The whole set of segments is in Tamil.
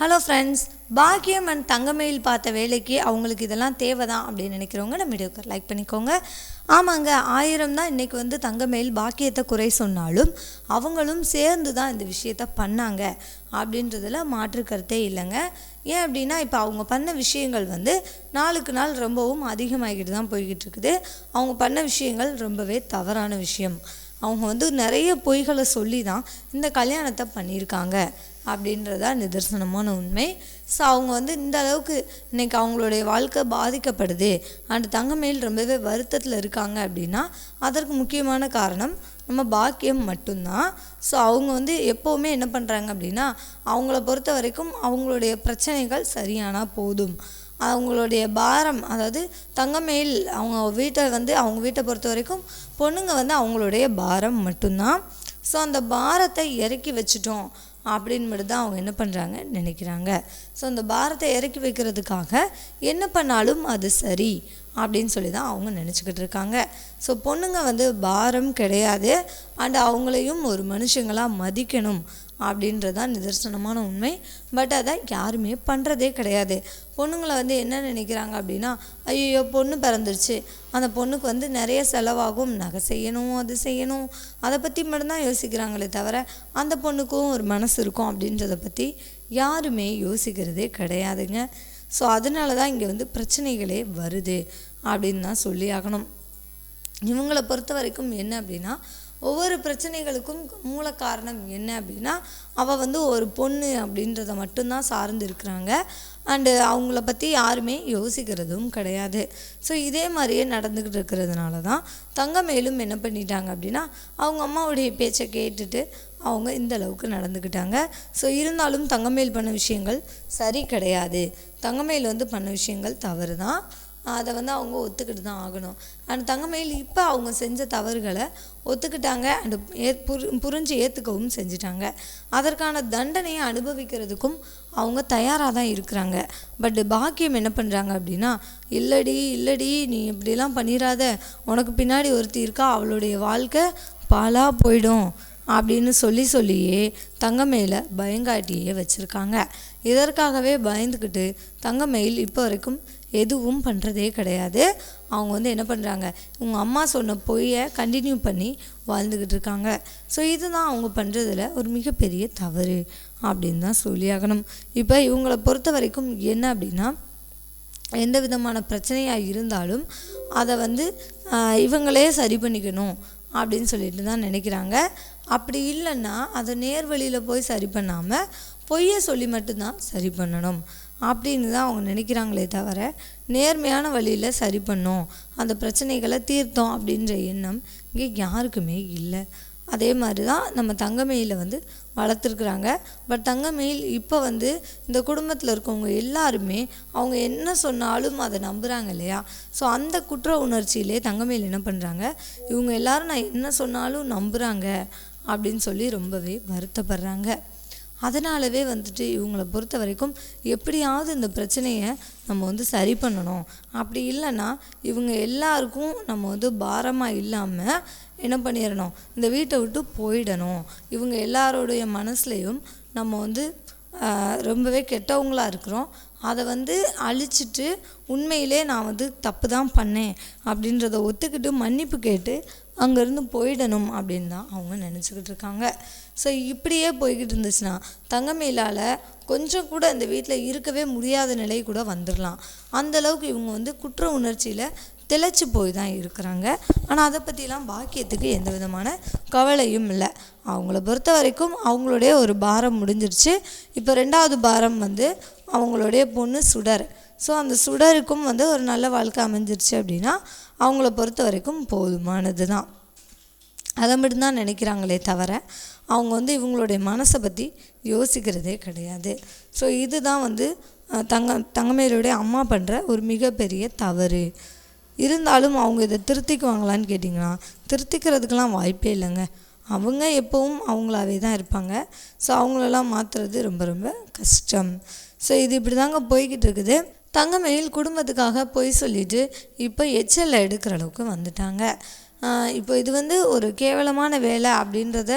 Hello friends Bakkiyam and Thangamayil பார்த்த வேலைக்கு அவங்களுக்கு இதெல்லாம் தேவைதான் அப்படின்னு நினைக்கிறவங்க நம்ம வீடியோக்கு லைக் பண்ணிக்கோங்க. ஆமாங்க ஆயிரம் தான் இன்றைக்கி வந்து தங்கமயில் பாக்கியத்தை குறை சொன்னாலும் அவங்களும் சேர்ந்து தான் இந்த விஷயத்த பண்ணாங்க அப்படின்றதில் மாற்று கருத்தே இல்லைங்க. ஏன் அப்படின்னா இப்போ அவங்க பண்ண விஷயங்கள் வந்து நாளுக்கு நாள் ரொம்பவும் அதிகமாகிட்டு தான் போய்கிட்டு இருக்குது. அவங்க பண்ண விஷயங்கள் ரொம்பவே தவறான விஷயம். அவங்க வந்து நிறைய பொய்களை சொல்லி தான் இந்த கல்யாணத்தை பண்ணியிருக்காங்க. அப்படின்றதா நிதர்சனமான உண்மை. ஸோ அவங்க வந்து இந்த அளவுக்கு இன்னைக்கு அவங்களுடைய வாழ்க்கை பாதிக்கப்படுது. அண்ட் தங்கமேல் ரொம்பவே வருத்தத்தில் இருக்காங்க அப்படின்னா அதற்கு முக்கியமான காரணம் நம்ம பாக்கியம் மட்டும்தான். ஸோ அவங்க வந்து எப்போவுமே என்ன பண்ணுறாங்க அப்படின்னா அவங்கள பொறுத்த வரைக்கும் அவங்களுடைய பிரச்சனைகள் சரியானா போதும். அவங்களுடைய பாரம் அதாவது தங்கமேல் அவங்க வீட்டை வந்து அவங்க வீட்டை பொறுத்த வரைக்கும் பொண்ணுங்க வந்து அவங்களுடைய பாரம் மட்டும்தான். ஸோ அந்த பாரத்தை இறக்கி வச்சிட்டோம். அப்படின்னு மட்டும் தான் அவங்க என்ன பண்ணுறாங்க நினைக்கிறாங்க. ஸோ அந்த பாரத்தை இறக்கி வைக்கிறதுக்காக என்ன பண்ணாலும் அது சரி அப்படின்னு சொல்லி தான் அவங்க நினச்சிக்கிட்டு இருக்காங்க. ஸோ பொண்ணுங்க வந்து பாரம் கிடையாது. அண்ட் அவங்களையும் ஒரு மனுஷங்களாக மதிக்கணும். அப்படின்றதான் நிதர்சனமான உண்மை. பட் அதை யாருமே பண்ணுறதே கிடையாது. பொண்ணுங்களை வந்து என்ன நினைக்கிறாங்க அப்படின்னா ஐயோ பொண்ணு பிறந்துருச்சு. அந்த பொண்ணுக்கு வந்து நிறைய செலவாகும். நகை செய்யணும் அது செய்யணும். அதை பற்றி மட்டும்தான் யோசிக்கிறாங்களே தவிர அந்த பொண்ணுக்கும் ஒரு மனசு இருக்கும் அப்படின்றத பற்றி யாருமே யோசிக்கிறதே கிடையாதுங்க. ஸோ அதனால தான் இங்கே வந்து பிரச்சனைகளே வருது அப்படின்னு தான் சொல்லி ஆகணும். இவங்களை பொறுத்த வரைக்கும் என்ன அப்படின்னா ஒவ்வொரு பிரச்சனைகளுக்கும் மூல காரணம் என்ன அப்படின்னா அவள் வந்து ஒரு பொண்ணு அப்படின்றத மட்டும்தான் சார்ந்து இருக்கிறாங்க அண்டு அவங்கள பற்றி யாருமே யோசிக்கிறதும் கிடையாது. ஸோ இதே மாதிரியே நடந்துக்கிட்டு இருக்கிறதுனால தான் தங்கமேலும் என்ன பண்ணிட்டாங்க அப்படின்னா அவங்க அம்மாவுடைய பேச்சை கேட்டுட்டு அவங்க இந்த அளவுக்கு நடந்துக்கிட்டாங்க. ஸோ இருந்தாலும் தங்கமேல் பண்ண விஷயங்கள் சரி கிடையாது. தங்கமேல் வந்து பண்ண விஷயங்கள் தவறு தான் அதை வந்து அவங்க ஒத்துக்கிட்டு தான் ஆகணும். அண்ட் தங்கமயில் இப்போ அவங்க செஞ்ச தவறுகளை ஒத்துக்கிட்டாங்க அண்டு ஏ புரி புரிஞ்சு ஏற்றுக்கவும் செஞ்சிட்டாங்க. அதற்கான தண்டனையை அனுபவிக்கிறதுக்கும் அவங்க தயாராக தான் இருக்கிறாங்க. பட் பாக்கியம் என்ன பண்ணுறாங்க அப்படின்னா இல்லடி இல்லடி நீ இப்படிலாம் பண்ணிடாத உனக்கு பின்னாடி ஒருத்தி இருக்கா அவளுடைய வாழ்க்கை பாலாக போயிடும் அப்படின்னு சொல்லி சொல்லியே தங்கமயில பயங்காட்டியே வச்சுருக்காங்க. இதற்காகவே பயந்துக்கிட்டு தங்கமயில் இப்போ வரைக்கும் எதுவும் பண்ணுறதே கிடையாது. அவங்க வந்து என்ன பண்ணுறாங்க உங்கள் அம்மா சொன்ன பொய்யை கண்டினியூ பண்ணி வாழ்ந்துக்கிட்டு இருக்காங்க. ஸோ இதுதான் அவங்க பண்ணுறதுல ஒரு மிகப்பெரிய தவறு அப்படின்னு தான் சொல்லியாகணும். இப்போ இவங்களை பொறுத்த வரைக்கும் என்ன அப்படின்னா எந்த விதமான பிரச்சனையாக இருந்தாலும் அதை வந்து இவங்களே சரி பண்ணிக்கணும் அப்படின்னு சொல்லிட்டு தான் நினைக்கிறாங்க. அப்படி இல்லைன்னா அதை நேர்வழியில் போய் சரி பண்ணாமல் பொய்யை சொல்லி மட்டும்தான் சரி பண்ணணும். அப்படின்னு தான் அவங்க நினைக்கிறாங்களே தவிர நேர்மையான வழியில் சரி பண்ணோம் அந்த பிரச்சனைகளை தீர்த்தோம் அப்படின்ற எண்ணம் இங்கே யாருக்குமே இல்லை. அதே மாதிரி தான் நம்ம தங்கமயில வந்து வளர்த்துருக்குறாங்க. பட் தங்கமயில் இப்போ வந்து இந்த குடும்பத்தில் இருக்கவங்க எல்லாருமே அவங்க என்ன சொன்னாலும் அதை நம்புகிறாங்க இல்லையா? ஸோ அந்த குற்ற உணர்ச்சியிலே தங்கமயில் என்ன பண்ணுறாங்க இவங்க எல்லாரும் நான் என்ன சொன்னாலும் நம்புகிறாங்க அப்படின்னு சொல்லி ரொம்பவே வருத்தப்படுறாங்க. அதனாலவே வந்துட்டு இவங்களை பொறுத்த வரைக்கும் எப்படியாவது இந்த பிரச்சனையை நம்ம வந்து சரி பண்ணணும். அப்படி இல்லைன்னா இவங்க எல்லாருக்கும் நம்ம வந்து பாரமாக இல்லாமல் என்ன பண்ணிடணும் இந்த வீட்டை விட்டு போயிடணும். இவங்க எல்லாரோடைய மனசுலையும் நம்ம வந்து ரொம்பவே கெட்டவங்களாக இருக்கிறோம். அதை வந்து அழிச்சிட்டு உண்மையிலே நான் வந்து தப்பு தான் பண்ணேன் அப்படின்றத ஒத்துக்கிட்டு மன்னிப்பு கேட்டு அங்கேருந்து போயிடணும் அப்படின்னு தான் அவங்க நினச்சிக்கிட்டு இருக்காங்க. ஸோ இப்படியே போய்கிட்டு இருந்துச்சுன்னா தங்கமேலால் கொஞ்சம் கூட இந்த வீட்டில் இருக்கவே முடியாத நிலை கூட வந்துடலாம் அந்தளவுக்கு இவங்க வந்து குற்ற உணர்ச்சியில் திளைச்சி போய் தான் இருக்கிறாங்க. ஆனால் அதை பற்றிலாம் பாக்கியத்துக்கு எந்த விதமான கவலையும் இல்லை. அவங்கள பொறுத்த வரைக்கும் அவங்களுடைய ஒரு பாரம் முடிஞ்சிருச்சு. இப்போ ரெண்டாவது பாரம் வந்து அவங்களுடைய பொண்ணு சுடர். ஸோ அந்த சுடருக்கும் வந்து ஒரு நல்ல வாழ்க்கை அமைஞ்சிருச்சு அப்படின்னா அவங்கள பொறுத்த வரைக்கும் போதுமானது தான் அதை மட்டும்தான் நினைக்கிறாங்களே தவிர அவங்க வந்து இவங்களுடைய மனசை பற்றி யோசிக்கிறதே கிடையாது. ஸோ இதுதான் வந்து தங்க தங்கமேலுடைய அம்மா பண்ணுற ஒரு மிகப்பெரிய தவறு. இருந்தாலும் அவங்க இதை திருத்திக்குவாங்களான்னு கேட்டிங்கன்னா திருத்திக்கிறதுக்கெலாம் வாய்ப்பே இல்லைங்க. அவங்க எப்போவும் அவங்களாவே தான் இருப்பாங்க. ஸோ அவங்களெல்லாம் மாற்றுறது ரொம்ப ரொம்ப கஷ்டம். ஸோ இது இப்படி தாங்க போய்கிட்டு இருக்குது. தங்கமயில் குடும்பத்துக்காக பொய் சொல்லிட்டு இப்போ எச்சலில் எடுக்கிற அளவுக்கு வந்துட்டாங்க. இப்போ இது வந்து ஒரு கேவலமான வேலை அப்படின்றத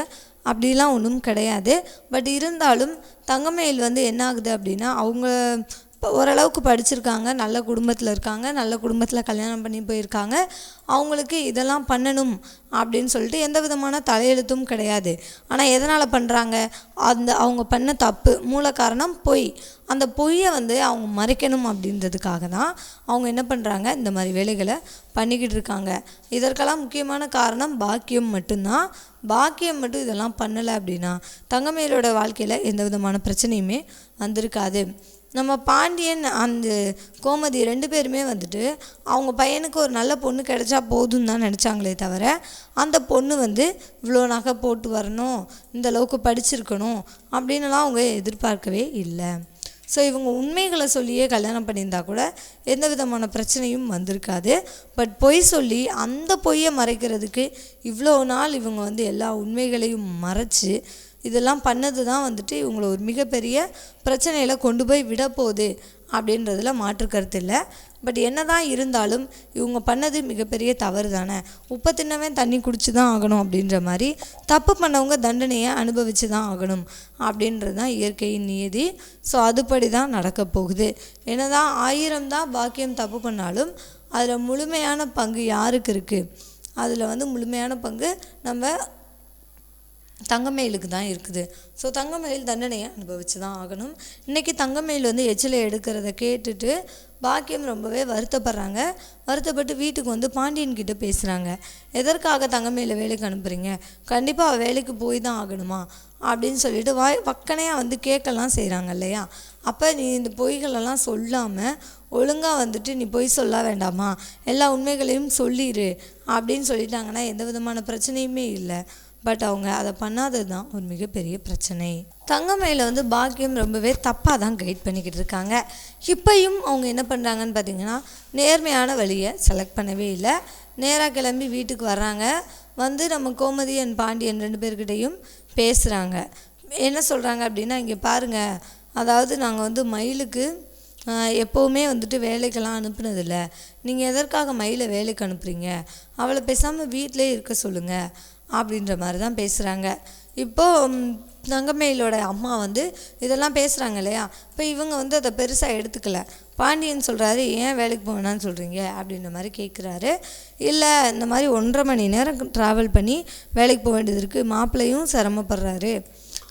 அப்படிலாம் ஒன்றும் கிடையாது. பட் இருந்தாலும் தங்கமயில் வந்து என்ன ஆகுது அப்படின்னா அவங்க ஓரளவுக்கு படிச்சிருக்காங்க நல்ல குடும்பத்தில் இருக்காங்க நல்ல குடும்பத்தில் கல்யாணம் பண்ணி போயிருக்காங்க. அவங்களுக்கு இதெல்லாம் பண்ணணும் அப்படின்னு சொல்லிட்டு எந்த விதமான தலையெழுத்தும் கிடையாது. ஆனால் எதனால் பண்ணுறாங்க அந்த அவங்க பண்ண தப்பு மூல காரணம் பொய். அந்த பொய்யை வந்து அவங்க மறைக்கணும் அப்படின்றதுக்காக தான் அவங்க என்ன பண்ணுறாங்க இந்த மாதிரி வேலைகளை பண்ணிக்கிட்டு இருக்காங்க. இதற்கெல்லாம் முக்கியமான காரணம் பாக்கியம் மட்டும்தான். பாக்கியம் மட்டும் இதெல்லாம் பண்ணலை அப்படின்னா தங்கமேலோட வாழ்க்கையில் எந்த விதமான பிரச்சனையுமே வந்திருக்காது. நம்ம பாண்டியன் அந்த கோமதி ரெண்டு பேருமே வந்துட்டு அவங்க பையனுக்கு ஒரு நல்ல பொண்ணு கிடைச்சா போதும் தான் நினச்சாங்களே தவிர அந்த பொண்ணு வந்து இவ்வளோ நகை போட்டு வரணும் இந்த அளவுக்கு படிச்சிருக்கணும் அப்படின்னுலாம் அவங்க எதிர்பார்க்கவே இல்லை. ஸோ இவங்க உண்மைகளை சொல்லியே கல்யாணம் பண்ணியிருந்தா கூட எந்த விதமான பிரச்சனையும் வந்திருக்காது. பட் பொய் சொல்லி அந்த பொய்யை மறைக்கிறதுக்கு இவ்வளோ நாள் இவங்க வந்து எல்லா உண்மைகளையும் மறைச்சு இதெல்லாம் பண்ணது தான் வந்துட்டு இவங்களை ஒரு மிகப்பெரிய பிரச்சனையில் கொண்டு போய் விட போகுது அப்படின்றதுல மாற்று கருத்து இல்லை. பட் என்ன தான் இருந்தாலும் இவங்க பண்ணது மிகப்பெரிய தவறு தானே உப்பை தின்னவன் தண்ணி குடிச்சு தான் ஆகணும் அப்படின்ற மாதிரி தப்பு பண்ணவங்க தண்டனையை அனுபவிச்சு தான் ஆகணும் அப்படின்றது தான் இயற்கையின் நியதி. ஸோ அதுபடி தான் நடக்க போகுது. என்ன தான் ஆயிரம் தான் பாக்கியம் தப்பு பண்ணாலும் அதில் முழுமையான பங்கு யாருக்கு இருக்குது அதில் வந்து முழுமையான பங்கு நம்ம தங்கமயிலுக்கு தான் இருக்குது. ஸோ தங்கமயில் தண்டனையை அனுபவிச்சு தான் ஆகணும். இன்றைக்கி தங்கமயில் வந்து எச்சிலை எடுக்கிறத கேட்டுட்டு பாக்கியம் ரொம்பவே வருத்தப்படுறாங்க. வருத்தப்பட்டு வீட்டுக்கு வந்து பாண்டியன் கிட்ட பேசுகிறாங்க எதற்காக தங்கமயில வேலைக்கு அனுப்புகிறீங்க கண்டிப்பாக அவள் வேலைக்கு போய் தான் ஆகணுமா? அப்படின்னு சொல்லிட்டு வாய் பக்கனையாக வந்து கேட்கலாம் செய்கிறாங்க இல்லையா? அப்போ நீ இந்த பொய்களெல்லாம் சொல்லாமல் ஒழுங்காக வந்துட்டு நீ பொய் சொல்ல வேண்டாமா? எல்லா உண்மைகளையும் சொல்லிடு அப்படின்னு சொல்லிட்டாங்கன்னா எந்த விதமான பிரச்சனையுமே இல்லை. பட் அவங்க அதை பண்ணாதது தான் ஒரு மிகப்பெரிய பிரச்சனை. தங்கமயில வந்து பாக்கியம் ரொம்பவே தப்பாக தான் கைட் பண்ணிக்கிட்டு இருக்காங்க. இப்பையும் அவங்க என்ன பண்ணுறாங்கன்னு பார்த்தீங்கன்னா நேர்மையான வழியை செலக்ட் பண்ணவே இல்லை. நேராக கிளம்பி வீட்டுக்கு வர்றாங்க. வந்து நம்ம கோமதி அண்ட் பாண்டியன் ரெண்டு பேர்கிட்டையும் பேசுகிறாங்க என்ன சொல்கிறாங்க அப்படின்னா இங்கே பாருங்கள் அதாவது நாங்கள் வந்து மயிலுக்கு எப்போவுமே வந்துட்டு வேலைக்கெல்லாம் அனுப்புனதில்லை நீங்கள் எதற்காக மயிலை வேலைக்கு அனுப்புகிறீங்க அவளை பேசாமல் வீட்டிலே இருக்க சொல்லுங்கள் அப்படின்ற மாதிரி தான் பேசுகிறாங்க இப்போது தங்கமயிலோட அம்மா வந்து இதெல்லாம் பேசுகிறாங்க இல்லையா? இப்போ இவங்க வந்து அதை பெருசாக எடுத்துக்கல. பாண்டியன் சொல்கிறாரு ஏன் வேலைக்கு போவேணான்னு சொல்கிறீங்க அப்படின்ற மாதிரி கேட்குறாரு இல்லை இந்த மாதிரி ஒன்றரை மணி நேரம் ட்ராவல் பண்ணி வேலைக்கு போக வேண்டியது இருக்குது மாப்பிள்ளையும் சிரமப்படுறாரு.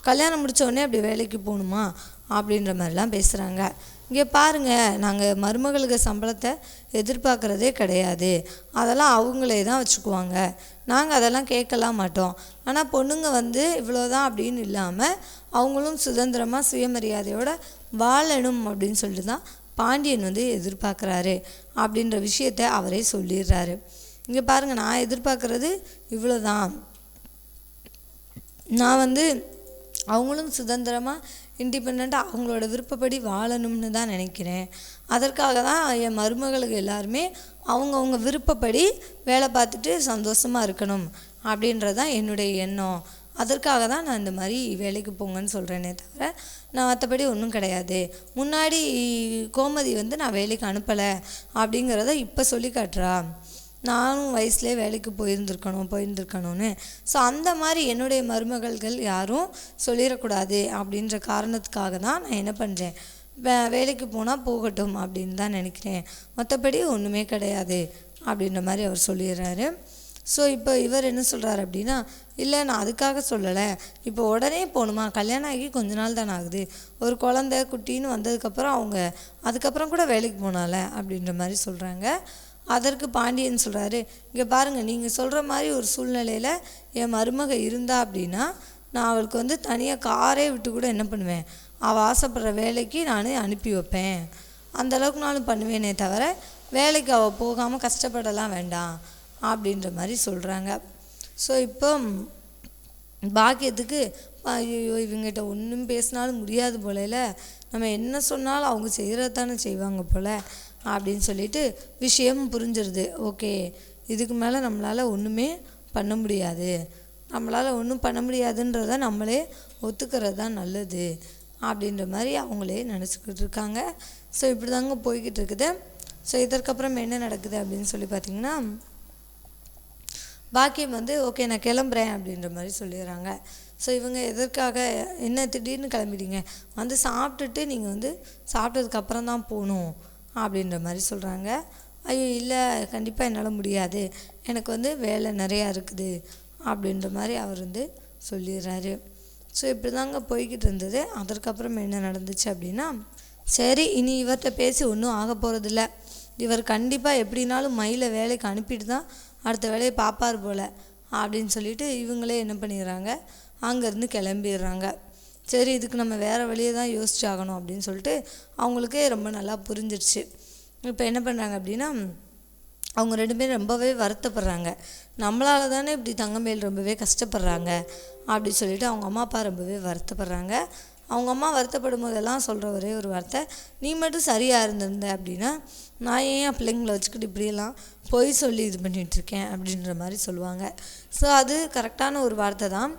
கல்யாணம் முடித்தோடனே அப்படி வேலைக்கு போகணுமா? அப்படின்ற மாதிரிலாம் பேசுகிறாங்க இங்கே பாருங்கள் நாங்கள் மருமகளுக்கு சம்பளத்தை எதிர்பார்க்குறதே கிடையாது. அதெல்லாம் அவங்களே தான் வச்சுக்குவாங்க. நாங்கள் அதெல்லாம் கேட்கலாம் மாட்டோம். ஆனால் பொண்ணுங்க வந்து இவ்வளோதான் அப்படின்னு இல்லாமல் அவங்களும் சுதந்திரமாக சுயமரியாதையோட வாழணும் அப்படின்னு சொல்லிட்டு தான் பாண்டியன் வந்து எதிர்பார்க்குறாரு அப்படின்ற விஷயத்த அவரே சொல்லிடுறாரு. இங்கே பாருங்கள் நான் எதிர்பார்க்குறது இவ்வளோதான் நான் வந்து அவங்களும் சுதந்திரமாக இண்டிபெண்ட்டாக அவங்களோட விருப்பப்படி வாழணும்னு தான் நினைக்கிறேன். அதற்காக தான் என் மருமகளுக்கு எல்லாருமே அவங்கவுங்க விருப்பப்படி வேலை பார்த்துட்டு சந்தோஷமாக இருக்கணும் அப்படின்றது தான் என்னுடைய எண்ணம். அதற்காக தான் நான் இந்த மாதிரி வேலைக்கு போங்கன்னு சொல்கிறேனே தவிர நான் மற்றபடி ஒன்றும் கிடையாது. முன்னாடி கோமதி வந்து நான் வேலைக்கு அனுப்பலை அப்படிங்கிறத இப்போ சொல்லி காட்டுறா. நானும் வயசுலேயே வேலைக்கு போயிருந்துருக்கணும் போயிருந்துருக்கணும்னு. ஸோ அந்த மாதிரி என்னுடைய மருமகள்கள் யாரும் சொல்லிடக்கூடாது அப்படின்ற காரணத்துக்காக தான் நான் என்ன பண்ணுறேன் வே வேலைக்கு போனால் போகட்டும் அப்படின்னு தான் நினைக்கிறேன். மற்றபடி ஒன்றுமே கிடையாது அப்படின்ற மாதிரி அவர் சொல்லிடுறாரு. ஸோ இப்போ இவர் என்ன சொல்கிறாரு அப்படின்னா இல்லை நான் அதுக்காக சொல்லலை. இப்போ உடனே போகணுமா? கல்யாணம் ஆகி கொஞ்ச நாள் தானே ஆகுது. ஒரு குழந்த குட்டின்னு வந்ததுக்கப்புறம் அவங்க அதுக்கப்புறம் கூட வேலைக்கு போனால? அப்படின்ற மாதிரி சொல்கிறாங்க அதற்கு பாண்டியன் சொல்கிறாரு இங்கே பாருங்கள் நீங்கள் சொல்கிற மாதிரி ஒரு சூழ்நிலையில் என் மருமக இருந்தா அப்படின்னா நான் அவளுக்கு வந்து தனியாக காரே விட்டு கூட என்ன பண்ணுவேன்? அவள் ஆசைப்படுற வேலைக்கு நான் அனுப்பி வைப்பேன். அந்தளவுக்கு நானும் பண்ணுவேனே தவிர வேலைக்கு அவள் போகாமல் கஷ்டப்படலாம் வேண்டாம் அப்படின்ற மாதிரி சொல்கிறாங்க ஸோ இப்போ பாக்கியத்துக்கு ஐயோ இவங்ககிட்ட ஒன்றும் பேசினாலும் முடியாது போலையில் நம்ம என்ன சொன்னாலும் அவங்க செய்கிறது தானே செய்வாங்க போல் அப்படின்னு சொல்லிட்டு விஷயம் புரிஞ்சிருது. ஓகே இதுக்கு மேலே நம்மளால் ஒன்றுமே பண்ண முடியாது. நம்மளால் ஒன்றும் பண்ண முடியாதுன்றத நம்மளே ஒத்துக்கிறது தான் நல்லது. அப்படின்ற மாதிரி அவங்களே நினச்சிக்கிட்டு இருக்காங்க ஸோ இப்படி தாங்க போய்கிட்டு இருக்குது ஸோ இதற்கப்புறம் என்ன நடக்குது அப்படின்னு சொல்லி பார்த்தீங்கன்னா பாக்கியம் வந்து ஓகே நான் கிளம்புறேன் அப்படின்ற மாதிரி சொல்லிடுறாங்க. ஸோ இவங்க எதற்காக என்ன திடீர்னு கிளம்பிட்டீங்க? வந்து சாப்பிட்டுட்டு நீங்கள் வந்து சாப்பிட்டதுக்கப்புறம் தான் போகணும் அப்படின்ற மாதிரி சொல்கிறாங்க ஐயோ இல்லை கண்டிப்பாக என்னால் முடியாது. எனக்கு வந்து வேலை நிறையா இருக்குது அப்படின்ற மாதிரி அவர் வந்து சொல்லிடுறாரு. ஸோ இப்படி தாங்க போய்கிட்டு இருந்தது அதற்கப்புறம் என்ன நடந்துச்சு அப்படின்னா சரி இனி இவர்கிட்ட பேசி ஒன்றும் ஆக போகிறதில்ல இவர் கண்டிப்பாக எப்படினாலும் மயிலை வேலைக்கு அனுப்பிட்டு தான் அடுத்த வேலையை பார்ப்பார் போல் அப்படின்னு சொல்லிட்டு இவங்களே என்ன பண்ணிடுறாங்க? அங்கேருந்து கிளம்பிடுறாங்க. சரி இதுக்கு நம்ம வேறு வழியை தான் யோசிச்சாகணும் அப்படின்னு சொல்லிட்டு அவங்களுக்கே ரொம்ப நல்லா புரிஞ்சிடுச்சு இப்போ என்ன பண்ணுறாங்க அப்படின்னா அவங்க ரெண்டு பேரும் ரொம்பவே வருத்தப்படுறாங்க. நம்மளால தானே இப்படி தங்கமேல் ரொம்பவே கஷ்டப்படுறாங்க அப்படி சொல்லிட்டு அவங்க அம்மா அப்பா ரொம்பவே வருத்தப்படுறாங்க. அவங்க அம்மா வருத்தப்படும் போதெல்லாம் சொல்கிற ஒரே ஒரு வார்த்தை நீ மட்டும் சரியாக இருந்திருந்த அப்படின்னா நான் ஏன் என் பிள்ளைங்களை வச்சுக்கிட்டு இப்படியெல்லாம் பொய் சொல்லி இது பண்ணிகிட்ருக்கேன் அப்படின்ற மாதிரி சொல்லுவாங்க. ஸோ அது கரெக்டான ஒரு வார்த்தை தான்.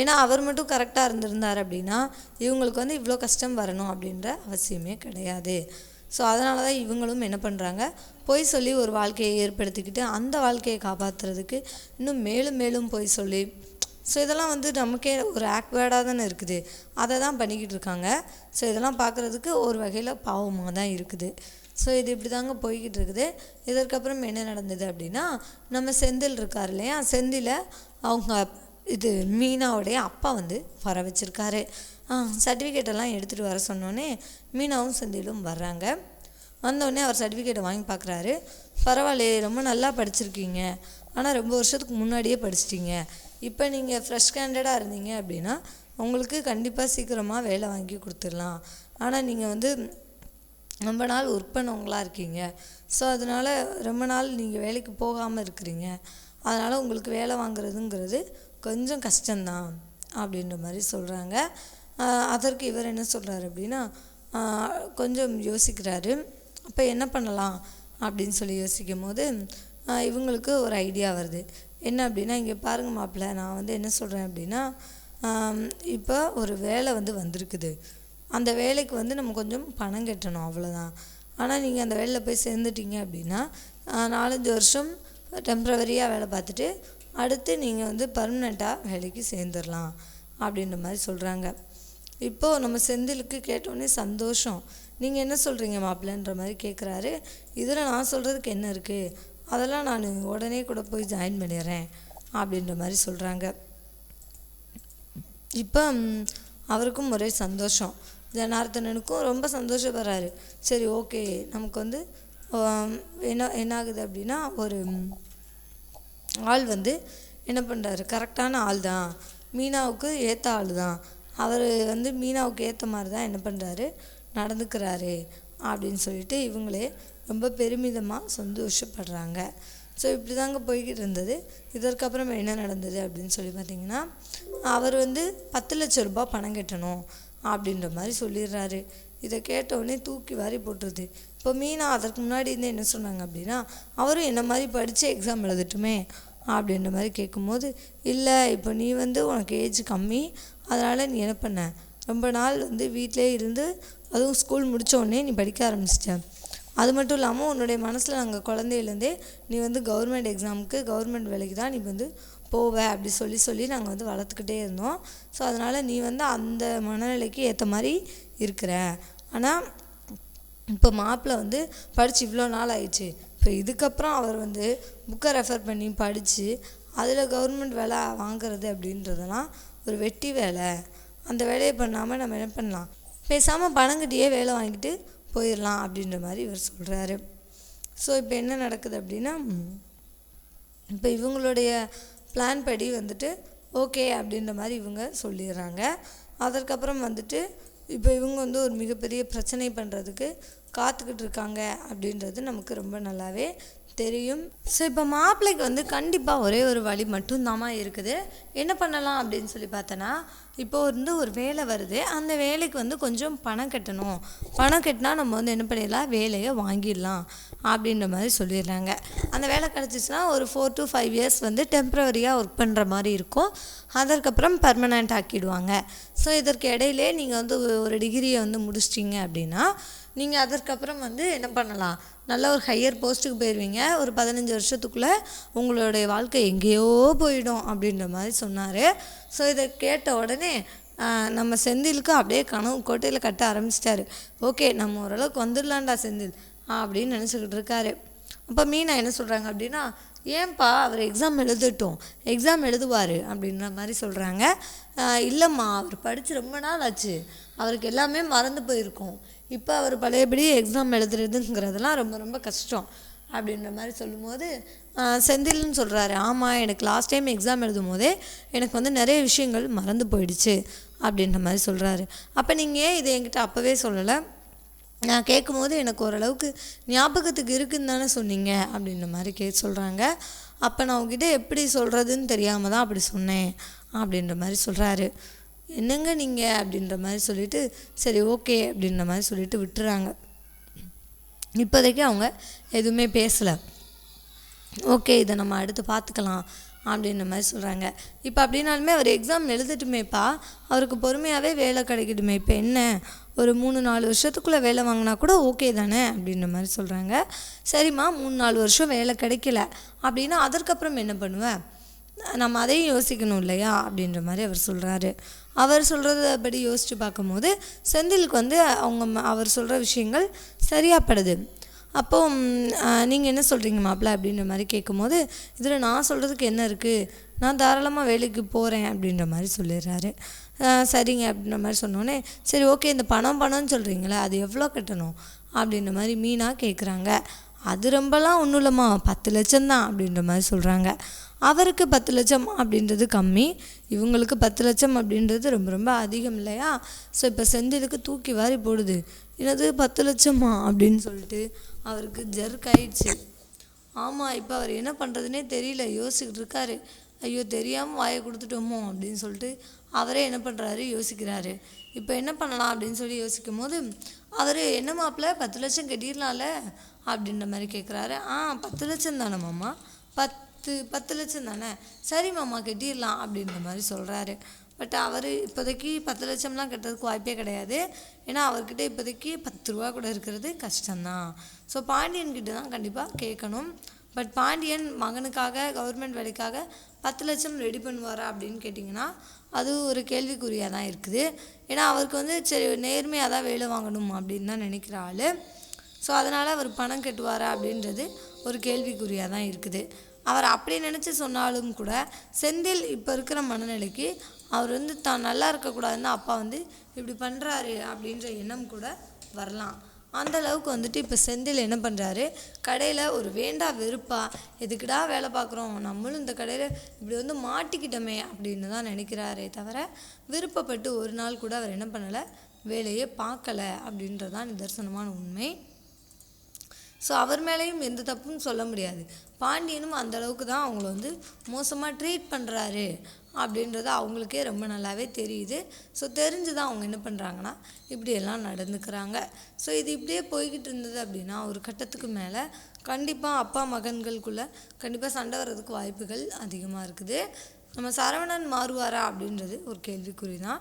ஏன்னா அவர் மட்டும் கரெக்டாக இருந்திருந்தார் அப்படின்னா இவங்களுக்கு வந்து இவ்வளோ கஷ்டம் வரணும் அப்படின்ற அவசியமே கிடையாது. ஸோ அதனால தான் இவங்களும் என்ன பண்ணுறாங்க பொய் சொல்லி ஒரு வாழ்க்கையை ஏற்படுத்திக்கிட்டு அந்த வாழ்க்கையை காப்பாற்றுறதுக்கு இன்னும் மேலும் மேலும் பொய் சொல்லி ஸோ இதெல்லாம் வந்து நமக்கே ஒரு ஆக்வேர்டாக தானே இருக்குது. அதை தான் பண்ணிக்கிட்டு இருக்காங்க. ஸோ இதெல்லாம் பார்க்குறதுக்கு ஒரு வகையில் பாவமாக தான் இருக்குது. ஸோ இது இப்படி தாங்க போய்கிட்டு இருக்குது. இதற்கப்புறம் என்ன நடந்தது அப்படின்னா நம்ம செந்தில் இருக்கார் இல்லையா? செந்தில அவங்க இது மீனாவுடைய அப்பா வந்து வர வச்சுருக்காரு. சர்டிஃபிகேட் எல்லாம் எடுத்துகிட்டு வர சொன்னோன்னே மீனாவும் செந்திலும் வர்றாங்க. வந்தோடனே அவர் சர்டிஃபிகேட்டை வாங்கி பார்க்குறாரு பரவாயில்லையே ரொம்ப நல்லா படிச்சிருக்கீங்க. ஆனால் ரொம்ப வருஷத்துக்கு முன்னாடியே படிச்சிட்டிங்க. இப்போ நீங்கள் ஃப்ரெஷ் கேண்டடாக இருந்தீங்க அப்படின்னா உங்களுக்கு கண்டிப்பாக சீக்கிரமாக வேலை வாங்கி கொடுத்துடலாம். ஆனால் நீங்கள் வந்து ரொம்ப நாள் ஒர்க் பண்ணவங்களா இருக்கீங்க. ஸோ அதனால் ரொம்ப நாள் நீங்கள் வேலைக்கு போகாமல் இருக்கிறீங்க. அதனால் உங்களுக்கு வேலை வாங்குறதுங்கிறது கொஞ்சம் கஷ்டம்தான் அப்படின்ற மாதிரி சொல்கிறாங்க அதற்கு இவர் என்ன சொல்கிறாரு அப்படின்னா கொஞ்சம் யோசிக்கிறாரு. அப்போ என்ன பண்ணலாம் அப்படின்னு சொல்லி யோசிக்கும் போது இவங்களுக்கு ஒரு ஐடியா வருது. என்ன அப்படின்னா இங்கே பாருங்க மாப்பிள்ள நான் வந்து என்ன சொல்கிறேன் அப்படின்னா இப்போ ஒரு வேலை வந்து வந்திருக்குது. அந்த வேலைக்கு வந்து நம்ம கொஞ்சம் பணம் கட்டணும் அவ்வளோதான் ஆனால் நீங்கள் அந்த வேலையில் போய் சேர்ந்துட்டீங்க அப்படின்னா நாலஞ்சு வருஷம் டெம்ப்ரவரியாக வேலை பார்த்துட்டு அடுத்து நீங்கள் வந்து பர்மனெண்ட்டாக வேலைக்கு சேர்ந்துடலாம் அப்படின்ற மாதிரி சொல்கிறாங்க இப்போது நம்ம செந்திலுக்கு கேட்டோடனே சந்தோஷம். நீங்கள் என்ன சொல்கிறீங்க மாப்பிள்ளன்ற மாதிரி கேட்குறாரு இதில் நான் சொல்கிறதுக்கு என்ன இருக்குது அதெல்லாம் நான் உடனே கூட போய் ஜாயின் பண்ணிடுறேன் அப்படின்ற மாதிரி சொல்கிறாங்க இப்போ அவருக்கும் ஒரே சந்தோஷம். ஜனார்த்தனனுக்கும் ரொம்ப சந்தோஷப்படுறாரு. சரி ஓகே. நமக்கு வந்து என்ன என்ன ஆகுது அப்படின்னா ஒரு ஆள் வந்து என்ன பண்ணுறாரு கரெக்டான ஆள் தான் மீனாவுக்கு ஏற்ற ஆள் தான் அவர் வந்து மீனாவுக்கு ஏற்ற மாதிரி தான் என்ன பண்ணுறாரு நடந்துக்கிறாரு அப்படின்னு சொல்லிட்டு இவங்களே ரொம்ப பெருமிதமாக சந்தோஷப்படுறாங்க. ஸோ இப்படி தாங்க போய்கிட்டு இருந்தது. இதற்கப்புறம் என்ன நடந்தது அப்படின்னு சொல்லி பார்த்தீங்கன்னா அவர் வந்து பத்து லட்ச ரூபாய் பணம் கட்டணும் அப்படின்ற மாதிரி சொல்லிடுறாரு. இதை கேட்ட உடனே தூக்கி வாரி போட்டுருது. இப்போ மீனா அதற்கு முன்னாடி இருந்து என்ன சொன்னாங்க அப்படின்னா அவரும் என்ன மாதிரி படித்து எக்ஸாம் எழுதட்டுமே அப்படின்ற மாதிரி கேட்கும்போது இல்லை இப்போ நீ வந்து உனக்கு ஏஜ் கம்மி அதனால் நீ என்ன பண்ண? ரொம்ப நாள் வந்து வீட்டிலே இருந்து அதுவும் ஸ்கூல் முடித்தோடனே நீ படிக்க ஆரம்பிச்சிட்ட. அது மட்டும் இல்லாமல் உன்னுடைய மனசில் நாங்கள் குழந்தையிலேருந்தே நீ வந்து கவர்மெண்ட் எக்ஸாமுக்கு கவர்மெண்ட் வேலைக்கு தான் நீ வந்து போவ அப்படி சொல்லி சொல்லி நாங்கள் வந்து வளர்த்துக்கிட்டே இருந்தோம். ஸோ அதனால் நீ வந்து அந்த மனநிலைக்கு ஏற்ற மாதிரி இருக்கிற. ஆனால் இப்போ மாப்பிள்ளை வந்து படித்து இவ்வளோ நாள் ஆயிடுச்சு இப்போ இதுக்கப்புறம் அவர் வந்து புக்கை ரெஃபர் பண்ணி படித்து அதில் கவர்மெண்ட் வேலை வாங்குறது அப்படின்றதெல்லாம் ஒரு வெட்டி வேலை. அந்த வேலையை பண்ணாமல் நம்ம என்ன பண்ணலாம்? பேசாமல் பணம் வேலை வாங்கிட்டு போயிடலாம் அப்படின்ற மாதிரி இவர் சொல்கிறாரு ஸோ இப்போ என்ன நடக்குது அப்படின்னா இப்போ இவங்களுடைய பிளான் படி வந்துட்டு ஓகே அப்படின்ற மாதிரி இவங்க சொல்லிடுறாங்க. அதற்கப்புறம் வந்துட்டு இப்போ இவங்க வந்து ஒரு மிகப்பெரிய பிரச்சனை பண்ணுறதுக்கு காத்துக்கிட்டு இருக்காங்க அப்படின்றது நமக்கு ரொம்ப நல்லாவே தெரியும். ஸோ இப்போ மாப்பிள்ளைக்கு வந்து கண்டிப்பாக ஒரே ஒரு வழி மட்டும்தாம்மா இருக்குது. என்ன பண்ணலாம் அப்படின்னு சொல்லி பார்த்தோன்னா இப்போ வந்து ஒரு வேலை வருது. அந்த வேலைக்கு வந்து கொஞ்சம் பணம் கட்டணும். பணம் கட்டினா நம்ம வந்து என்ன பண்ணிடலாம்? வேலையை வாங்கிடலாம் அப்படின்ற மாதிரி சொல்லிடுறாங்க. அந்த வேலை கிடச்சிச்சின்னா ஒரு ஃபோர் டு ஃபைவ் இயர்ஸ் வந்து டெம்ப்ரவரியாக ஒர்க் பண்ணுற மாதிரி இருக்கும். அதற்கப்புறம் பர்மனெண்ட் ஆக்கிடுவாங்க. ஸோ இதற்கு இடையிலே நீங்கள் வந்து ஒரு- ஒரு டிகிரியை வந்து முடிச்சிட்டிங்க அப்படின்னா நீங்கள் அதற்கப்புறம் வந்து என்ன பண்ணலாம்? நல்ல ஒரு ஹையர் போஸ்ட்டுக்கு போயிடுவீங்க ஒரு பதினஞ்சு வருஷத்துக்குள்ளே உங்களுடைய வாழ்க்கை எங்கேயோ போயிடும் அப்படின்ற மாதிரி சொன்னார். ஸோ இதை கேட்ட உடனே நம்ம செந்திலுக்கு அப்படியே கனவு கோட்டையில் கட்ட ஆரம்பிச்சிட்டாரு. ஓகே நம்ம ஓரளவுக்கு வந்துடலாம்டா செந்தில் அப்படின்னு நினச்சிக்கிட்டு இருக்காரு. அப்போ மீனா என்ன சொல்கிறாங்க அப்படின்னா ஏன்பா அவர் எக்ஸாம் எழுதட்டும் எக்ஸாம் எழுதுவார் அப்படின்ற மாதிரி சொல்கிறாங்க இல்லைம்மா அவர் படித்து ரொம்ப நாள் ஆச்சு. அவருக்கு எல்லாமே மறந்து போயிருக்கும். இப்போ அவர் பழையபடி எக்ஸாம் எழுதுறதுங்கிறதெல்லாம் ரொம்ப ரொம்ப கஷ்டம் அப்படின்ற மாதிரி சொல்லும்போது செந்தில்னு சொல்கிறாரு ஆமாம் எனக்கு லாஸ்ட் டைம் எக்ஸாம் எழுதும் போதே எனக்கு வந்து நிறைய விஷயங்கள் மறந்து போயிடுச்சு அப்படின்ற மாதிரி சொல்கிறாரு அப்போ நீங்கள் ஏன் இதை என்கிட்ட அப்போவே சொல்லலை? நான் கேட்கும்போது எனக்கு ஓரளவுக்கு ஞாபகத்துக்கு இருக்குன்னு தானே சொன்னீங்க அப்படின்ற மாதிரி கே சொல்கிறாங்க அப்போ நான் உங்ககிட்ட எப்படி சொல்கிறதுன்னு தெரியாமல் தான் அப்படி சொன்னேன் அப்படின்ற மாதிரி சொல்கிறாரு என்னங்க நீங்கள் அப்படின்ற மாதிரி சொல்லிட்டு சரி ஓகே அப்படின்ற மாதிரி சொல்லிட்டு விட்டுறாங்க. இப்போதைக்கு அவங்க எதுவுமே பேசலை. ஓகே இதை நம்ம அடுத்து பார்த்துக்கலாம். அப்படின்ற மாதிரி சொல்கிறாங்க இப்போ அப்படின்னாலுமே அவர் எக்ஸாம் எழுதட்டுமேப்பா. அவருக்கு பொறுமையாகவே வேலை கிடைக்கட்டுமே. இப்போ என்ன? ஒரு மூணு நாலு வருஷத்துக்குள்ளே வேலை வாங்கினா கூட ஓகே தானே? அப்படின்ற மாதிரி சொல்கிறாங்க சரிம்மா மூணு நாலு வருஷம் வேலை கிடைக்கல. அப்படின்னா அதற்கப்புறம் என்ன பண்ணுவேன் நம்ம அதையும் யோசிக்கணும் இல்லையா? அப்படின்ற மாதிரி அவர் சொல்கிறாரு அவர் சொல்கிறத படி யோசித்து பார்க்கும்போது செந்திலுக்கு வந்து அவங்க ம- அவர் சொல்கிற விஷயங்கள் சரியாப்படுது. அப்போது நீங்கள் என்ன சொல்கிறீங்க மாப்பிள்ள அப்படின்ற மாதிரி கேட்கும்போது இதில் நான் சொல்கிறதுக்கு என்ன இருக்குது நான் தாராளமாக வேலைக்கு போகிறேன் அப்படின்ற மாதிரி சொல்லிடுறாரு. சரிங்க அப்படின்ற மாதிரி சொன்னோன்னே சரி ஓகே இந்த பணம் பணம்னு சொல்கிறீங்களே அது எவ்வளோ கட்டணும்? அப்படின்ற மாதிரி மீனாக கேட்குறாங்க அது ரொம்பலாம் ஒன்றும் இல்லைம்மா பத்து லட்சம் தான் அப்படின்ற மாதிரி சொல்கிறாங்க அவருக்கு பத்து லட்சம் அப்படின்றது கம்மி இவங்களுக்கு பத்து லட்சம் அப்படின்றது ரொம்ப ரொம்ப அதிகம் இல்லையா? ஸோ இப்போ செந்திலுக்கு தூக்கி வாரி போடுது. என்னது பத்து லட்சமா? அப்படின்னு சொல்லிட்டு அவருக்கு ஜர்க் ஆயிடுச்சு ஆமாம் இப்போ அவர் என்ன பண்ணுறதுனே தெரியல. யோசிச்சுக்கிட்டு இருக்காரு. ஐயோ தெரியாமல் வாயை கொடுத்துட்டோமோ அப்படின்னு சொல்லிட்டு அவரே என்ன பண்ணுறாரு யோசிக்கிறாரு. இப்போ என்ன பண்ணலாம் அப்படின்னு சொல்லி யோசிக்கும் போது அவர் என்ன மாப்பிள்ள பத்து லட்சம் கட்டிடலாம்ல? அப்படின்ற மாதிரி கேட்குறாரு ஆ பத்து லட்சம் தானே மாமா. பத்து பத்து லட்சம் தானே. சரி மாமா கட்டிடலாம் அப்படின்ற மாதிரி சொல்கிறாரு பட் அவர் இப்போதைக்கு பத்து லட்சம்லாம் கட்டுறதுக்கு வாய்ப்பே கிடையாது. ஏன்னா அவர்கிட்ட இப்போதைக்கு பத்து ரூபா கூட இருக்கிறது கஷ்டம்தான் ஸோ பாண்டியன்கிட்ட தான் கண்டிப்பாக கேட்கணும். பட் பாண்டியன் மகனுக்காக கவர்மெண்ட் வேலைக்காக பத்து லட்சம் ரெடி பண்ணுவாரா அப்படின்னு கேட்டிங்கன்னா அது ஒரு கேள்விக்குறியாக தான் இருக்குது. ஏன்னா அவருக்கு வந்து சரி நேர்மையாக தான் வேலை வாங்கணும் அப்படின்னு தான் நினைக்கிற ஆள். ஸோ அதனால் அவர் பணம் கட்டுவாரா அப்படின்றது ஒரு கேள்விக்குறியாக தான் இருக்குது. அவர் அப்படி நினச்சி சொன்னாலும் கூட செந்தில் இப்போ இருக்கிற மனநிலைக்கு அவர் வந்து தான் நல்லா இருக்கக்கூடாதுன்னு அப்பா வந்து இப்படி பண்ணுறாரு அப்படின்ற எண்ணம் கூட வரலாம். அந்த அளவுக்கு வந்துட்டு இப்போ செந்தில் என்ன பண்ணுறாரு கடையில் ஒரு வேண்டா வெறுப்பா எதுக்குடா வேலை பார்க்குறோம்? நம்மளும் இந்த கடையில் இப்படி வந்து மாட்டிக்கிட்டோமே அப்படின்னு தான் நினைக்கிறாரே தவிர விருப்பப்பட்டு ஒரு நாள் கூட அவர் என்ன பண்ணலை? வேலையே பார்க்கல அப்படின்றதான் நிதர்சனமான உண்மை. ஸோ அவர் மேலேயும் எந்த தப்பும் சொல்ல முடியாது. பாண்டியனும் அந்த அளவுக்கு தான் அவங்கள வந்து மோசமாக ட்ரீட் பண்ணுறாரு அப்படின்றது அவங்களுக்கே ரொம்ப நல்லாவே தெரியுது. ஸோ தெரிஞ்சு தான் அவங்க என்ன பண்ணுறாங்கன்னா இப்படியெல்லாம் நடந்துக்கிறாங்க. ஸோ இது இப்படியே போய்கிட்டு இருந்தது அப்படின்னா ஒரு கட்டத்துக்கு மேலே கண்டிப்பாக அப்பா மகன்களுக்குள்ளே கண்டிப்பாக சண்டை வர்றதுக்கு வாய்ப்புகள் அதிகமாக இருக்குது. நம்ம சரவணன் மாறுவாரா அப்படின்றது ஒரு கேள்விக்குறி தான்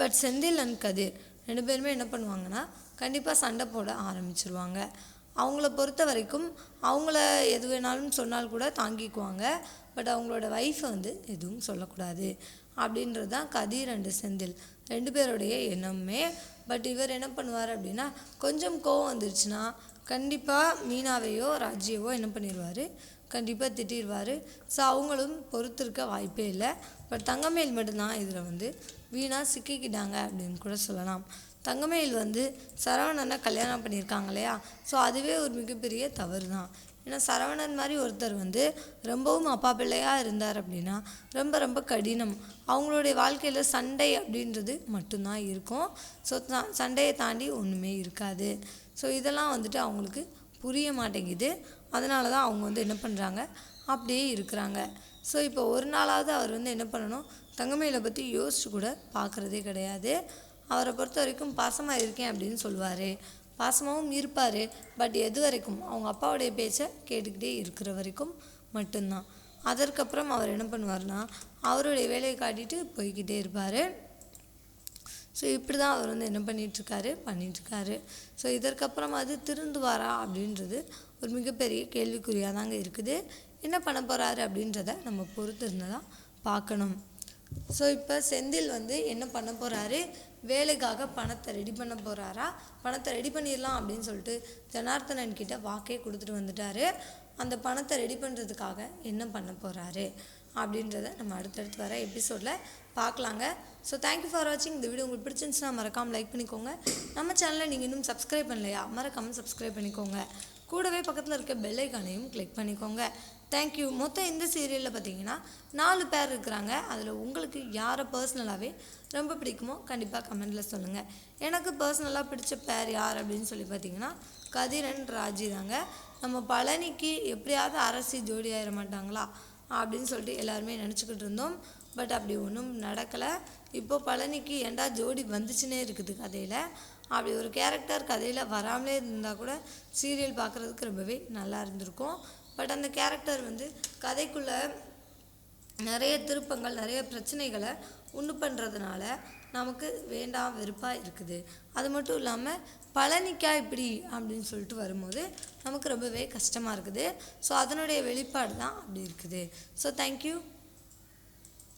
பட் செந்தில் அண்ட் கதிர் ரெண்டு பேருமே என்ன பண்ணுவாங்கன்னா கண்டிப்பாக சண்டை போட ஆரம்பிச்சிருவாங்க. அவங்கள பொறுத்த வரைக்கும் அவங்கள எது வேணாலும் சொன்னால் கூட தாங்கிக்குவாங்க. பட் அவங்களோட ஒய்ஃபை வந்து எதுவும் சொல்லக்கூடாது. அப்படின்றது தான் கதிர் அண்டு செந்தில். ரெண்டு பேருடைய எண்ணமே. பட் இவர் என்ன பண்ணுவார் அப்படின்னா கொஞ்சம் கோவம் வந்துருச்சுன்னா கண்டிப்பாக மீனாவையோ ராஜ்யவோ என்ன பண்ணிடுவார் கண்டிப்பாக திட்டிடுவார் ஸோ அவங்களும் பொறுத்திருக்க வாய்ப்பே இல்லை. பட் தங்கமேல் மட்டும்தான் இதில் வந்து வீணாக சிக்கிக்கிட்டாங்க அப்படின்னு கூட சொல்லலாம். தங்கமேல் வந்து சரவணனை கல்யாணம் பண்ணியிருக்காங்க இல்லையா? ஸோ அதுவே ஒரு மிகப்பெரிய தவறு தான் ஏன்னா சரவணன் மாதிரி ஒருத்தர் வந்து ரொம்பவும் அப்பா பிள்ளையாக இருந்தார் அப்படின்னா ரொம்ப ரொம்ப கடினம். அவங்களுடைய வாழ்க்கையில் சண்டை அப்படின்றது மட்டும்தான் இருக்கும். ஸோ சண்டையை தாண்டி ஒன்றுமே இருக்காது. ஸோ இதெல்லாம் வந்துட்டு அவங்களுக்கு புரிய மாட்டேங்குது. அதனால தான் அவங்க வந்து என்ன பண்ணுறாங்க அப்படியே இருக்கிறாங்க. ஸோ இப்போ ஒரு நாளாவது அவர் வந்து என்ன பண்ணணும்? தங்கமயிலை பற்றி யோசிச்சு கூட பார்க்குறதே கிடையாது. அவரை பொறுத்த வரைக்கும் பாசமாக இருக்கேன் அப்படின்னு சொல்லுவார் பாசமாகவும் இருப்பார். பட் எது வரைக்கும் அவங்க அப்பாவுடைய பேச்சை கேட்டுக்கிட்டே இருக்கிற வரைக்கும் மட்டும்தான். அதற்கப்புறம் அவர் என்ன பண்ணுவார்னா அவருடைய வேலையை காட்டிட்டு போய்க்கிட்டே இருப்பார். ஸோ இப்படி தான் அவர் வந்து என்ன பண்ணிகிட்ருக்காரு பண்ணிகிட்ருக்காரு ஸோ இதற்கப்புறம் அது திருந்துவாரா அப்படின்றது ஒரு மிகப்பெரிய கேள்விக்குறியாக தாங்க இருக்குது. என்ன பண்ண போகிறாரு அப்படின்றத நம்ம பொறுத்து இருந்து தான் பார்க்கணும். ஸோ இப்போ செந்தில் வந்து என்ன பண்ண போகிறாரு வேலைக்காக பணத்தை ரெடி பண்ண போகிறாரா பணத்தை ரெடி பண்ணிடலாம் அப்படின்னு சொல்லிட்டு ஜனார்த்தனன் கிட்ட வாக்கே கொடுத்துட்டு வந்துட்டாரு. அந்த பணத்தை ரெடி பண்ணுறதுக்காக என்ன பண்ண போகிறாரு அப்படின்றத நம்ம அடுத்தடுத்து வர எபிசோடில் பார்க்கலாங்க. ஸோ தேங்க்யூ ஃபார் வாட்சிங் இந்த வீடியோ உங்களுக்கு பிடிச்சிருந்துச்சுன்னா மறக்காமல் லைக் பண்ணிக்கோங்க. நம்ம சேனலை நீங்கள் இன்னும் சப்ஸ்கிரைப் பண்ணலையா? மறக்காமல் சப்ஸ்கிரைப் பண்ணிக்கோங்க. கூடவே பக்கத்தில் இருக்க பெல் ஐக்கானையும் கிளிக் பண்ணிக்கோங்க. தேங்க்யூ மொத்தம் இந்த சீரியலில் பார்த்தீங்கன்னா நாலு பேர் இருக்கிறாங்க. அதில் உங்களுக்கு யாரை பர்சனலாகவே ரொம்ப பிடிக்குமோ கண்டிப்பாக கமெண்டில் சொல்லுங்கள் எனக்கு பர்சனலாக பிடிச்ச பேர் யார் அப்படின்னு சொல்லி பார்த்தீங்கன்னா கதிரன் ராஜி தாங்க. நம்ம பழனிக்கு எப்படியாவது அரசி ஜோடி ஆயிட மாட்டாங்களா அப்படின்னு சொல்லிட்டு எல்லாருமே நினச்சிக்கிட்டு இருந்தோம். பட் அப்படி ஒன்றும் நடக்கலை. இப்போ பழனிக்கு ஏண்டா ஜோடி வந்துச்சுன்னே இருக்குது கதையில். அப்படி ஒரு கேரக்டர் கதையில் வராமலே இருந்தால் கூட சீரியல் பார்க்குறதுக்கு ரொம்பவே நல்லா இருந்திருக்கும். பட் அந்த கேரக்டர் வந்து கதைக்குள்ளே நிறைய திருப்பங்கள் நிறைய பிரச்சனைகளை உண்டு பண்ணுறதுனால நமக்கு வேண்டாம் வெறுப்பாக இருக்குது. அது மட்டும் இல்லாமல் பழனிக்கா இப்படி அப்படின்னு சொல்லிட்டு வரும்போது நமக்கு ரொம்பவே கஷ்டமாக இருக்குது. ஸோ அதனுடைய வெளிப்பாடு தான் அப்படி இருக்குது. So thank you